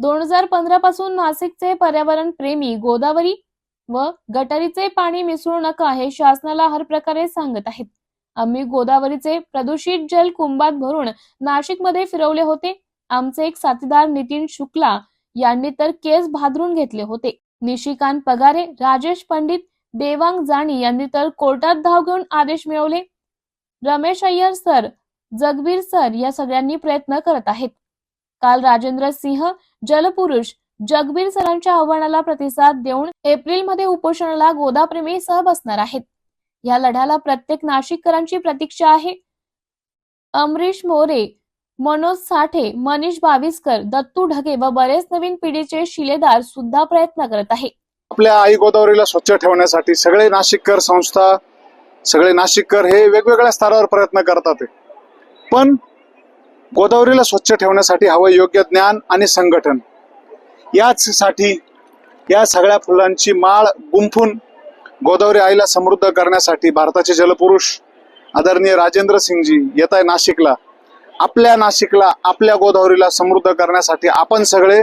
दोन हजार पंधरा पासून नाशिकचे पर्यावरण प्रेमी गोदावरी व गटारीचे पाणी मिसळू नका हे शासनाला हर प्रकारे सांगत आहेत. आम्ही गोदावरीचे प्रदूषित जल कुंभात भरून नाशिकमध्ये फिरवले होते. आमचे एक साथीदार नितीन शुक्ला यांनी तर केस भादरून घेतले होते. निशिकांत पगारे राजेश पंडित देवांग जाणी यांनी तर कोर्टात धाव घेऊन आदेश मिळवले. रमेश अय्यर सर जगबीर सर या सगळ्यांनी प्रयत्न करत आहेत. काल राजेंद्र सिंह जलपुरुष जगबीर सरांच्या आव्हानाला प्रतिसाद देऊन एप्रिलमध्ये उपोषणाला गोदाप्रेमी सह बसणार आहेत. या लढ्याला प्रत्येक नाशिककरांची प्रतीक्षा आहे. अमरीश मोरे मनोज साठे मनीष बाविस्कर दत्तू ढगे व बरेच नवीन पिढीचे शिलेदार सुद्धा प्रयत्न करत आहे आपल्या आई गोदावरीला स्वच्छ ठेवण्यासाठी सगळे नाशिककर संस्था सगळे नाशिककर हे वेगवेगळ्या स्तरावर प्रयत्न करतात. पण गोदावरीला स्वच्छ ठेवण्यासाठी हवं योग्य ज्ञान आणि संघटन. याचसाठी या सगळ्या फुलांची माळ गुंफून गोदावरी आईला समृद्ध करण्यासाठी भारताचे जलपुरुष आदरणीय राजेंद्र सिंगजी येत आहे नाशिकला. आपल्या नाशिकला आपल्या गोदावरीला समृद्ध करण्यासाठी आपण सगळे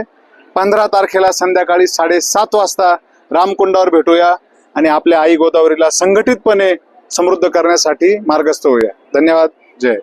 पंधरा तारखेला संध्याकाळी साडेसात वाजता रामकुंडावर भेटूया आणि आपल्या आई गोदावरीला संघटितपणे समृद्ध करण्यासाठी मार्गस्थ होऊया. धन्यवाद. जय.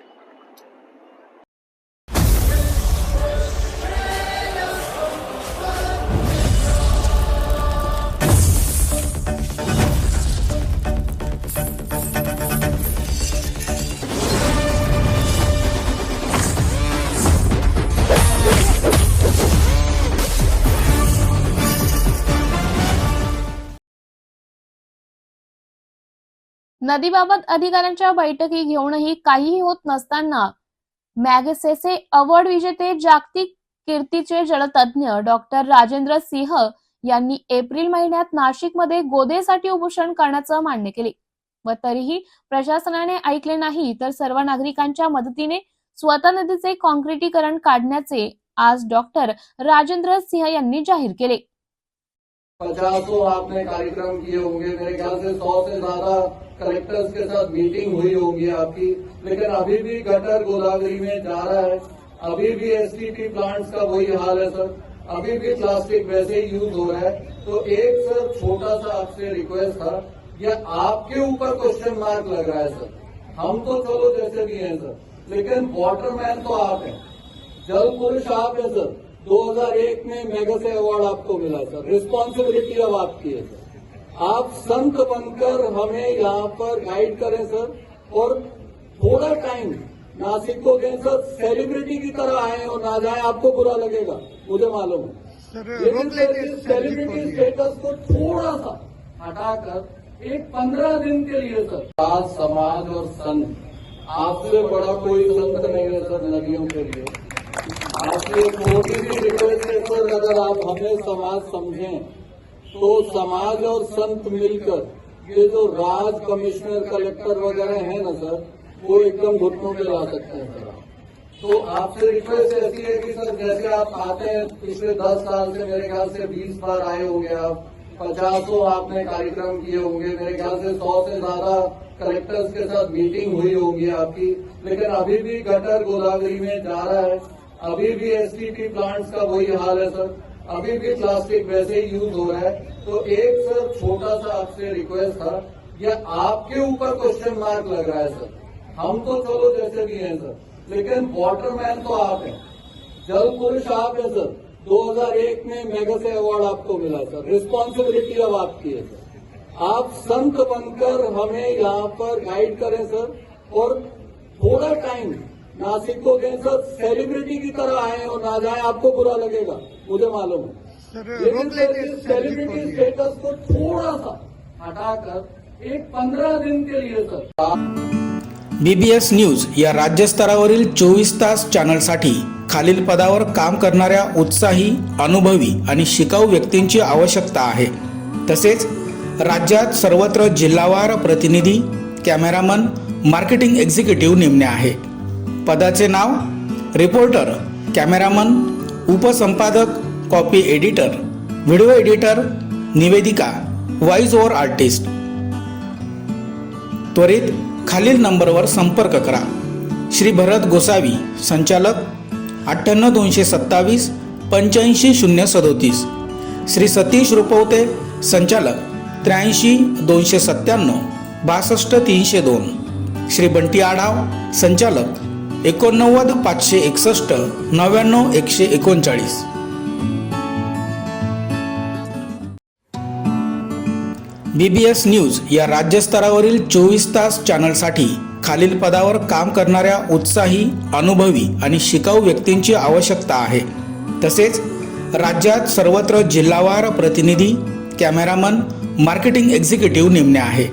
नदीबाबत अधिकाऱ्यांच्या बैठकी घेऊनही काहीही होत नसताना मॅगसेसे अवॉर्ड विजेते जागतिक कीर्तीचे जलतज्ञ डॉक्टर राजेंद्र सिंह यांनी एप्रिल महिन्यात नाशिकमध्ये गोदेसाठी उपोषण करण्याचं मान्य केले. व तरीही प्रशासनाने ऐकले नाही तर सर्व नागरिकांच्या मदतीने स्वतः नदीचे कॉन्क्रिटीकरण काढण्याचे आज डॉक्टर राजेंद्र सिंह यांनी जाहीर केले. पचासों आपने कार्यक्रम किए होंगे मेरे ख्याल से सौ से ज्यादा कलेक्टर्स के साथ मीटिंग हुई होगी आपकी। लेकिन अभी भी गटर गोदावरी में जा रहा है। अभी भी एसटीपी प्लांट्स का वही हाल है, सर। अभी भी प्लास्टिक वैसे ही यूज़ हो रहा है। तो एक सर छोटा सा आपसे रिक्वेस्ट था ये आपके ऊपर क्वेश्चन मार्क लग रहा है, सर। हम तो चलो जैसे भी हैं, सर। लेकिन वाटरमैन तो आप हैं। जल पुरुष आप है, सर। 2001 में मेगसे अवार्ड आपको मिला, सर। रिस्पॉन्सिबिलिटी अब आपकी है, सर। आप संत बनकर हमें यहाँ पर गाइड करें सर और थोड़ा टाइम नासिक को दें सर सेलिब्रिटी की तरह आए और ना जाए आपको बुरा लगेगा मुझे मालूम है। लेकिन सर इस सेलिब्रिटी स्टेटस को थोड़ा सा हटाकर एक पंद्रह दिन के लिए सर आज समाज और संत आपसे बड़ा कोई संत नहीं है सर नदियों के लिए। आपकी एक मोटी सी रिक्वेस्ट है सर अगर आप हमें समाज समझें तो समाज और संत मिलकर, ये जो राज कमिश्नर, कलेक्टर वगैरह है ना सर, वो एकदम घुटनों पे ला सकते हैं सर तो आपसे रिक्वेस्ट ऐसी है कि सर, जैसे आप आते हैं, पिछले दस साल से मेरे ख्याल से बीस बार आए होंगे आप, पचासों आपने कार्यक्रम किए होंगे, मेरे ख्याल से सौ से ज़्यादा कलेक्टर्स के साथ मीटिंग हुई होगी आपकी। लेकिन अभी भी गटर गोदावरी में जा रहा है, अभी भी एसटीपी प्लांट्स का वही हाल है सर। अभी भी प्लास्टिक वैसे ही यूज़ हो रहा है। तो एक सर, छोटा सा आपसे रिक्वेस्ट था ये आपके ऊपर क्वेश्चन मार्क लग रहा है, सर। हम तो चलो जैसे भी हैं, सर। लेकिन वाटरमैन तो आप हैं। जल पुरुष आप हैं, सर। 2001 में मेगसे अवार्ड आपको मिला, सर। रिस्पॉन्सिबिलिटी अब आपकी है, सर। आप संत बनकर हमें यहाँ पर गाइड करें, सर। और थोड़ा टाइम नासिक को दें सर सेलिब्रिटी की तरह आए और ना जाए आपको बुरा लगेगा मुझे मालूम है। लेकिन सेलिब्रिटी स्टेटस को थोड़ा सा हटाकर एक पंद्रह दिन के लिए सर। बीबीएस न्यूज या राज्यस्तरावरील चोवीस तास चॅनलसाठी खालील पदावर काम करणाऱ्या उत्साही अनुभवी आणि शिकाऊ व्यक्तींची आवश्यकता आहे. तसेच राज्यात सर्वत्र जिल्हावार प्रतिनिधी कॅमेरामन मार्केटिंग एक्झिक्युटिव्ह नेमणे आहे. पदाचे नाव रिपोर्टर कॅमेरामन उपसंपादक कॉपी एडिटर व्हिडिओ एडिटर निवेदिका व्हॉइस ओवर आर्टिस्ट. त्वरित खालील नंबरवर संपर्क करा. श्री भरत गोसावी संचालक अठ्ठ्याण्णव दोनशे सत्तावीस पंच्याऐंशी शून्य सदोतीस. श्री सतीश रुपवते संचालक त्र्याऐंशी दोनशे सत्त्याण्णव बासष्ट तीनशे दोन. श्री बंटी आढाव संचालक एकोणनव्वद पाचशे एकसष्ट नव्याण्णव एकशे एकोणचाळीस. बी बी एस न्यूज या राज्यस्तरावरील चोवीस तास चॅनलसाठी खालील पदावर काम करणाऱ्या उत्साही अनुभवी आणि शिकाऊ व्यक्तींची आवश्यकता आहे. तसेच राज्यात सर्वत्र जिल्हावार प्रतिनिधी कॅमेरामन मार्केटिंग एक्झिक्युटिव्ह नेमणे आहे.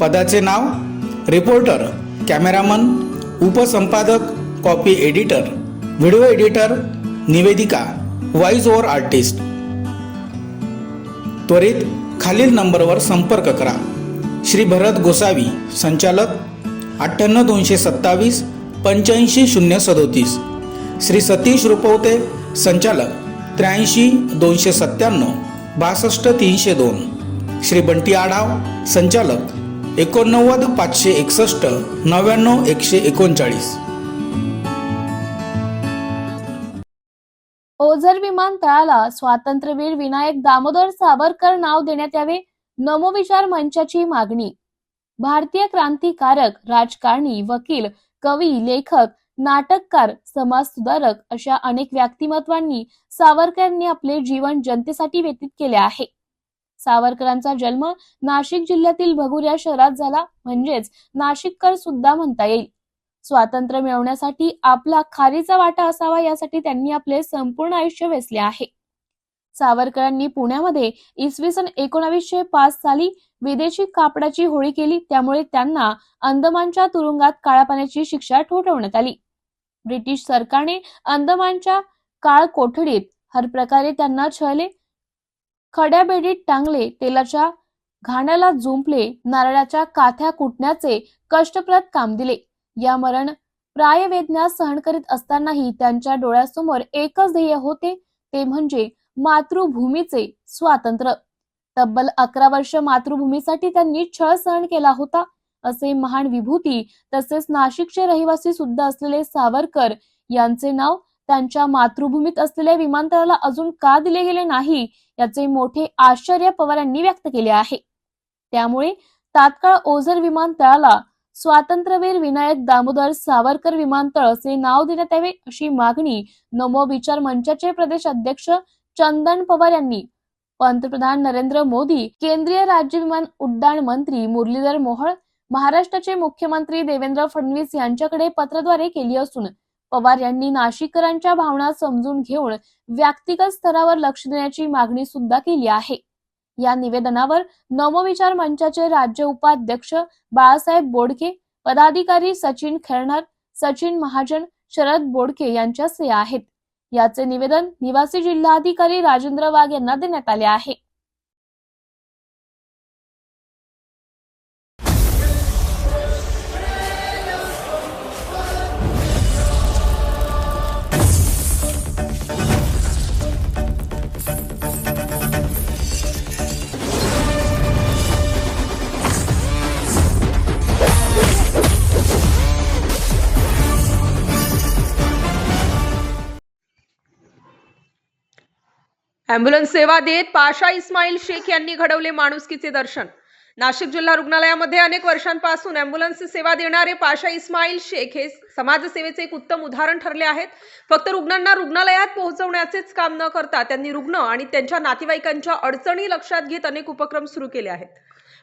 पदाचे नाव रिपोर्टर कॅमेरामन उपसंपादक कॉपी एडिटर व्हिडिओ एडिटर निवेदिका व्हॉइस ओव्हर आर्टिस्ट त्वरित खालील नंबरवर संपर्क करा. श्री भरत गोसावी संचालक अठ्ठ्याण्णव दोनशे सत्तावीस पंच्याऐंशी शून्य सदोतीस. श्री सतीश रुपवते संचालक त्र्याऐंशी दोनशे सत्त्याण्णव बासष्ट तीनशे दोन. श्री बंटी आढाव संचालक एकोणनव्वद पाचशे एकसष्ट नव्याण्णव एकशे एकोणचाळीस. ओझर विमानतळाला स्वातंत्र्यवीर विनायक दामोदर सावरकर नाव देण्यात यावे नमोविचार मंचाची मागणी. भारतीय क्रांतिकारक राजकारणी वकील कवी लेखक नाटककार समाजसुधारक अशा अनेक व्यक्तिमत्वांनी सावरकरांनी आपले जीवन जनतेसाठी व्यतीत केले आहे. सावरकरांचा जन्म नाशिक जिल्ह्यातील भगूर या शहरात झाला. म्हणजेच नाशिककर सुद्धा म्हणता येईल. स्वातंत्र्य मिळवण्यासाठी आपला खारीचा वाटा असावा यासाठी त्यांनी आपले संपूर्ण आयुष्य वेचले आहे. सावरकरांनी पुण्यामध्ये इसवी सन एकोणावीसशे पाच साली विदेशी कापडाची होळी केली. त्यामुळे त्यांना अंदमानच्या तुरुंगात काळ्या पाण्याची शिक्षा ठोठवण्यात आली. ब्रिटिश सरकारने अंदमानच्या काळ कोठडीत हर प्रकारे त्यांना छळले. खड्या बेडीत टांगले तेलाच्या घाण्याला जुंपले नारळाच्या काथ्या कुटण्याचे कष्टप्रद काम दिले. या मरण प्राय वेदना सहन करीत असतानाही त्यांच्या डोळ्यासमोर एकच ध्येय होते ते म्हणजे मातृभूमीचे स्वातंत्र्य. तब्बल अकरा वर्ष मातृभूमीसाठी त्यांनी छळ सहन केला होता. असे महान विभूती तसेच नाशिकचे रहिवासी सुद्धा असलेले सावरकर यांचे नाव त्यांच्या मातृभूमीत असलेल्या विमानतळाला अजून का दिले गेले नाही याचे मोठे आश्चर्य पवार यांनी व्यक्त केले आहे. त्यामुळे तात्काळ ओझर विमानतळाला स्वातंत्र्यवीर विनायक दामोदर सावरकर विमानतळ असे नाव देण्यात यावे अशी मागणी नमो विचार मंचाचे प्रदेश अध्यक्ष चंदन पवार यांनी पंतप्रधान नरेंद्र मोदी केंद्रीय राज्य विमान उड्डाण मंत्री मुरलीधर मोहोळ महाराष्ट्राचे मुख्यमंत्री देवेंद्र फडणवीस यांच्याकडे पत्राद्वारे केली असून पवार यांनी नाशिककरांच्या भावना समजून घेऊन व्यक्तिगत स्तरावर लक्ष देण्याची मागणी सुद्धा केली आहे. या निवेदनावर नवविचार मंचाचे राज्य उपाध्यक्ष बाळासाहेब बोडके पदाधिकारी सचिन खेळणार सचिन महाजन शरद बोडके यांच्या सह्या आहेत. याचे निवेदन निवासी जिल्हाधिकारी राजेंद्र वाघ यांना देण्यात आले आहे. अँब्युलन्स सेवा देत पाशा इस्माईल शेख यांनी घडवले माणुसकीचे दर्शन. नाशिक जिल्हा रुग्णालयामध्ये अनेक वर्षांपासून अँब्युलन्स सेवा देणारे पाशा इस्माईल शेख हे समाजसेवेचे एक उत्तम उदाहरण ठरले आहेत. फक्त रुग्णांना रुग्णालयात पोहोचवण्याचेच काम न करता त्यांनी रुग्ण आणि त्यांच्या नातेवाईकांच्या अडचणी लक्षात घेत अनेक उपक्रम सुरू केले आहेत.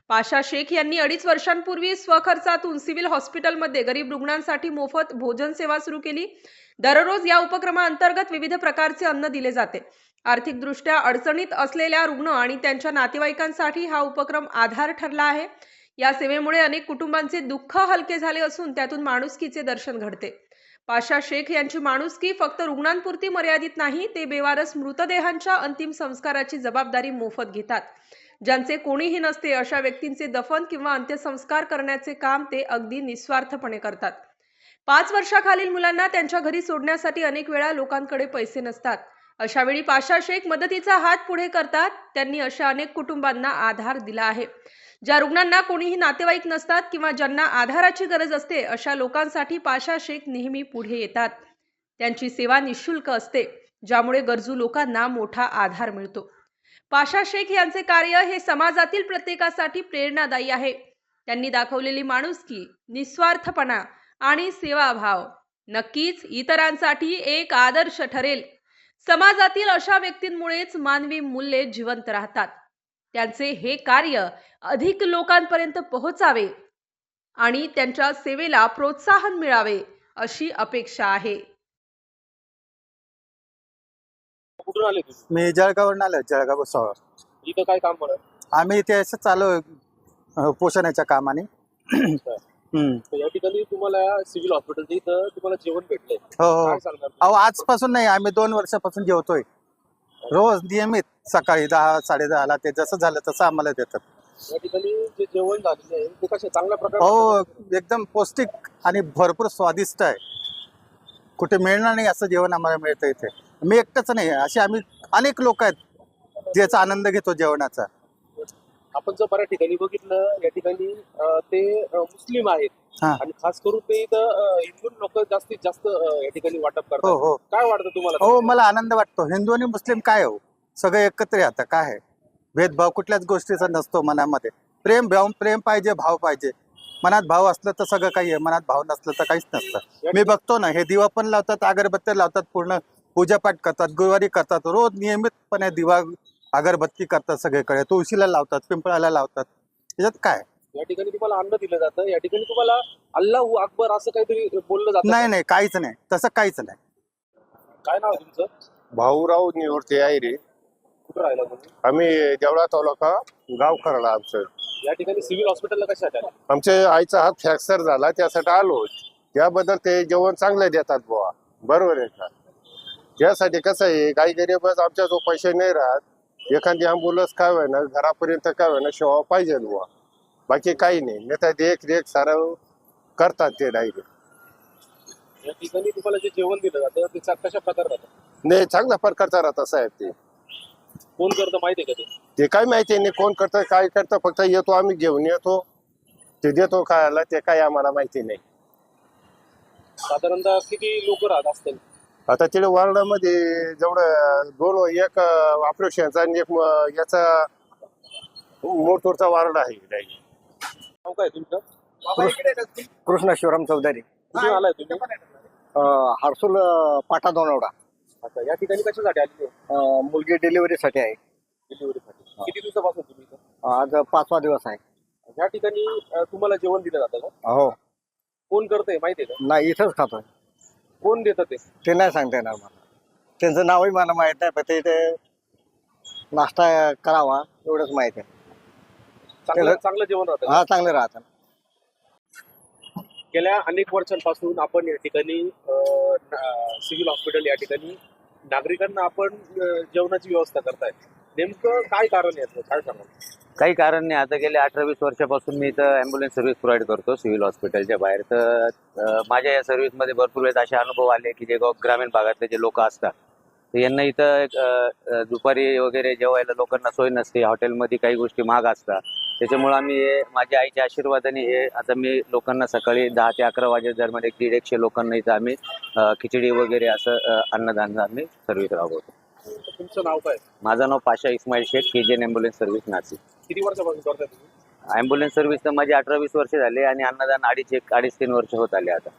पाशा शेख यांनी अडीच वर्षांपूर्वी स्वखर्चातून सिव्हिल हॉस्पिटलमध्ये गरीब रुग्णांसाठी मोफत भोजन सेवा सुरू केली. दररोज या उपक्रमाअंतर्गत विविध प्रकारचे अन्न दिले जाते. आर्थिकदृष्ट्या अडचणीत असलेल्या रुग्ण आणि त्यांच्या नातेवाईकांसाठी हा उपक्रम आधार ठरला आहे. या सेवेमुळे अनेक कुटुंबांचे दुःख हलके झाले असून त्यातून माणुसकीचे दर्शन घडते. पाशा शेख यांची माणुसकी फक्त रुग्णांपुरती मर्यादित नाही ते बेवारस मृतदेहांच्या अंतिम संस्काराची जबाबदारी मोफत घेतात. ज्यांचे कोणीही नसते अशा व्यक्तींचे दफन किंवा अंत्यसंस्कार करण्याचे काम ते अगदी निस्वार्थपणे करतात. पाच वर्षाखालील मुलांना त्यांच्या घरी सोडण्यासाठी अनेक वेळा लोकांकडे पैसे नसतात. अशावेळी पाशा शेख मदतीचा हात पुढे करतात. त्यांनी अशा अनेक कुटुंबांना आधार दिला आहे. ज्या रुग्णांना कोणीही नातेवाईक नसतात किंवा ज्यांना आधाराची गरज असते अशा लोकांसाठी पाशा शेख नेहमी पुढे येतात. त्यांची सेवा निशुल्क असते ज्यामुळे गरजू लोकांना मोठा आधार मिळतो. पाशा शेख यांचे कार्य हे समाजातील प्रत्येकासाठी प्रेरणादायी आहे. त्यांनी दाखवलेली माणुसकी निस्वार्थपणा आणि सेवाभाव नक्कीच इतरांसाठी एक आदर्श ठरेल. समाजातील अशा व्यक्तींमुळेच मानवी मूल्ये जिवंत राहतात. त्यांचे हे कार्य अधिक लोकांपर्यंत पोहोचावे आणि त्यांच्या सेवेला प्रोत्साहन मिळावे अशी अपेक्षा आहे. कुठून आले तुम्ही? मी जळगाववरून आलो जळगाव भुसावळ इथं काय काम करत? आम्ही इथे असं चालू आहे, अं, पोषणाच्या कामाने. तर या ठिकाणी तुम्हाला सिव्हिल हॉस्पिटल इथं तुम्हाला जेवण भेटलंय हो हो. काय सांगणार? अहो आजपासून नाही आम्ही दोन वर्षापासून जेवतोय. रोज नियमित सकाळी दहा साडे दहाला ते जसं झालं तसं आम्हाला देतात. या ठिकाणी जे जेवण झालेलं आहे ते कशा चांगल्या प्रकारे हो एकदम पौष्टिक आणि भरपूर स्वादिष्ट आहे. कुठे मिळणार नाही असं जेवण आम्हाला मिळतं इथे. मी एकटंच नाही असे आम्ही अनेक लोक आहेत ज्याचा आनंद घेतो जेवणाचा. आपण जर बऱ्याच ठिकाणी बघितलं या ठिकाणी ते मुस्लिम आहेत. हा. आणि खास करून ते इथं हिंदू लोक जास्तीत जास्त अं, या ठिकाणी वाटप हो करतात. हो काय वाटतं तुम्हाला? हो मला आनंद वाटतो. हिंदू आणि मुस्लिम काय हो? सगळे एकत्र आता काय आहे? भेदभाव कुठल्याच गोष्टीचा नसतो मनामध्ये. प्रेम भाव प्रेम पाहिजे भाव पाहिजे. मनात भाव असलं तर सगळं काही आहे. मनात भाव नसलं तर काहीच नसतं. मी बघतो ना हे दिवा पण लावतात अगरबत्ती लावतात पूर्ण पूजापाठ करतात गुरुवारी करतात. रोज नियमितपणे दिवा अगरबत्ती करतात सगळीकडे तुळशीला लावतात पिंपळाला लावतात. त्याच्यात काय? या ठिकाणी तुम्हाला अन्न दिलं जातं. या ठिकाणी तुम्हाला अल्लाहू अकबर असं काहीतरी बोललं जातं नाही नाही काहीच नाही. तसं काहीच नाही. काय नाव आहे तुमचं? भाऊराव निवृत्ती आहे रे. कुठं राहिला तुम्ही? आम्ही देवळा तालुका गाव खरडा आमचं. या ठिकाणी सिव्हिल हॉस्पिटलला आले? आमच्या आईचा हात फ्रॅक्चर झाला त्यासाठी आलो. त्याबद्दल ते जेवण चांगलं देतात बुवा. बरोबर आहे का? त्यासाठी कसं आहे काही गरीबच आमच्या जो पैसे नाही राहत. एखादी अँब्युलन्स काय होय ना घरापर्यंत काय होय ना सेवा पाहिजे बुवा. बाकी काही नाही. नाही तर देख रेख सारं करतात ते डायरेक्ट या ठिकाणी तुम्हाला जे जेवण दिलं जातं ते चा- कशा प्रकारे राहतं? नाही चांगल्या प्रकारचा राहत आहे ते. कोण करतं माहिती आहे का ते? ते काय माहिती नाही कोण करतं काय करतं फक्त येतो आम्ही घेऊन येतो. ते देतो खायला ते काय आम्हाला माहिती नाही. साधारणतः किती लोक राहत असतील? आता तिथे वार्डामध्ये जेवढं दोन एक ऑपरेशनचा आणि एक म- याचा मोटूरचा वार्ड आहे. नाव काय तुमचं? कृष्ण शिवराम चौधरी. कुठून आलाय तुम्ही? अं, हर्सुल अं, पाटा दोनवडा. अच्छा या ठिकाणी कशासाठी आली अं, मुलगी डिलिव्हरीसाठी आहे. डिलिव्हरीसाठी किती दिवसापासून तुम्ही इथं? आज पाचवा दिवस आहे. या ठिकाणी अं, तुम्हाला जेवण दिलं जातं का? हो. कोण करतंय माहिती आहे नाही इथंच खातोय. कोण देतं ते? ते नाही सांगता येणार मला. त्यांचं नावही मला माहीत नाही पण ते नाश्ता करावा एवढंच माहीत आहे. चांगलं त्याला- चांगलं जेवण राहतं हा चांगलं राहतं. गेल्या अनेक वर्षांपासून आपण या ठिकाणी सिव्हिल हॉस्पिटल या ठिकाणी नागरिकांना आपण अं, जेवणाची व्यवस्था करताय नेमकं काय कारण आहे याचं? काय सांगा काही कारण नाही. आता गेल्या अठरा वीस वर्षापासून मी इथं ॲम्ब्युलन्स सर्व्हिस प्रोव्हाइड करतो सिव्हिल हॉस्पिटलच्या बाहेर. तर माझ्या या सर्व्हिसमध्ये भरपूर वेळेस असे अनुभव आले की जे गाव ग्रामीण भागातले जे लोक असतात तर यांना इथं एक, दुपारी वगैरे जेवायला लोकांना सोय नसते. हॉटेलमध्ये काही गोष्टी महाग असतात. त्याच्यामुळे आम्ही हे माझ्या आईच्या आशीर्वादाने हे आता मी लोकांना सकाळी दहा ते अकरा वाजे दरम्यान एक दीड एकशे लोकांना इथं आम्ही खिचडी वगैरे असं अन्नधान्य अन्नदान आम्ही सर्व्हिस राबवतो. तुमचं नाव काय? माझं नाव पाशा इस्माईल शेख के जे ॲम्ब्युलन्स सर्व्हिस नाशिक. किती वर्षापासून करताय तुम्ही? ॲम्ब्युलन्स सर्व्हिस तर माझे अठरा वीस वर्ष झाले आणि अन्नदान अडीच एक अडीच तीन वर्ष होत आले आता.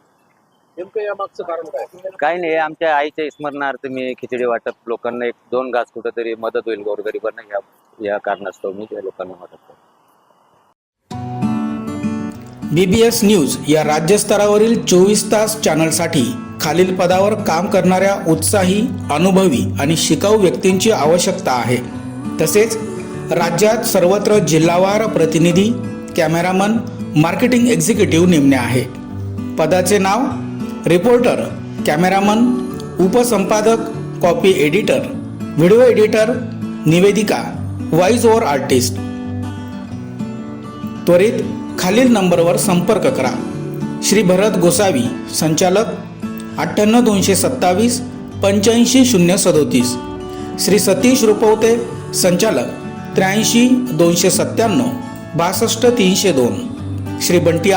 नेमकं या मागचं कारण काय? काही नाही आमच्या आईच्या स्मरणार्थ मी खिचडी वाटप लोकांना एक दोन घास कुठंतरी मदत होईल गोरगरिबांना या या कारणास्तव मी त्या लोकांना मदत करतो. बी बी एस न्यूज या राज्यस्तरावरील चोवीस तास चॅनलसाठी खालील पदावर काम करणाऱ्या उत्साही अनुभवी आणि शिकाऊ व्यक्तींची आवश्यकता आहे. तसेच राज्यात सर्वत्र जिल्हावार प्रतिनिधी कॅमेरामन मार्केटिंग एक्झिक्युटिव्ह नेमणे आहे. पदाचे नाव रिपोर्टर कॅमेरामन उपसंपादक कॉपी एडिटर व्हिडिओ एडिटर निवेदिका व्हॉइस ओव्हर आर्टिस्ट. त्वरित खालील नंबरवर संपर्क करा. श्री भरत गोसावी संचालक अठ्ठ्याण्णव दोनशे सत्तावीस पंच्याऐंशी शून्य सदोतीस. श्री सतीश रुपवते संचालक त्र्याऐंशी दोनशे सत्त्याण्णव बासष्ट तीनशे दोन. श्री बंटी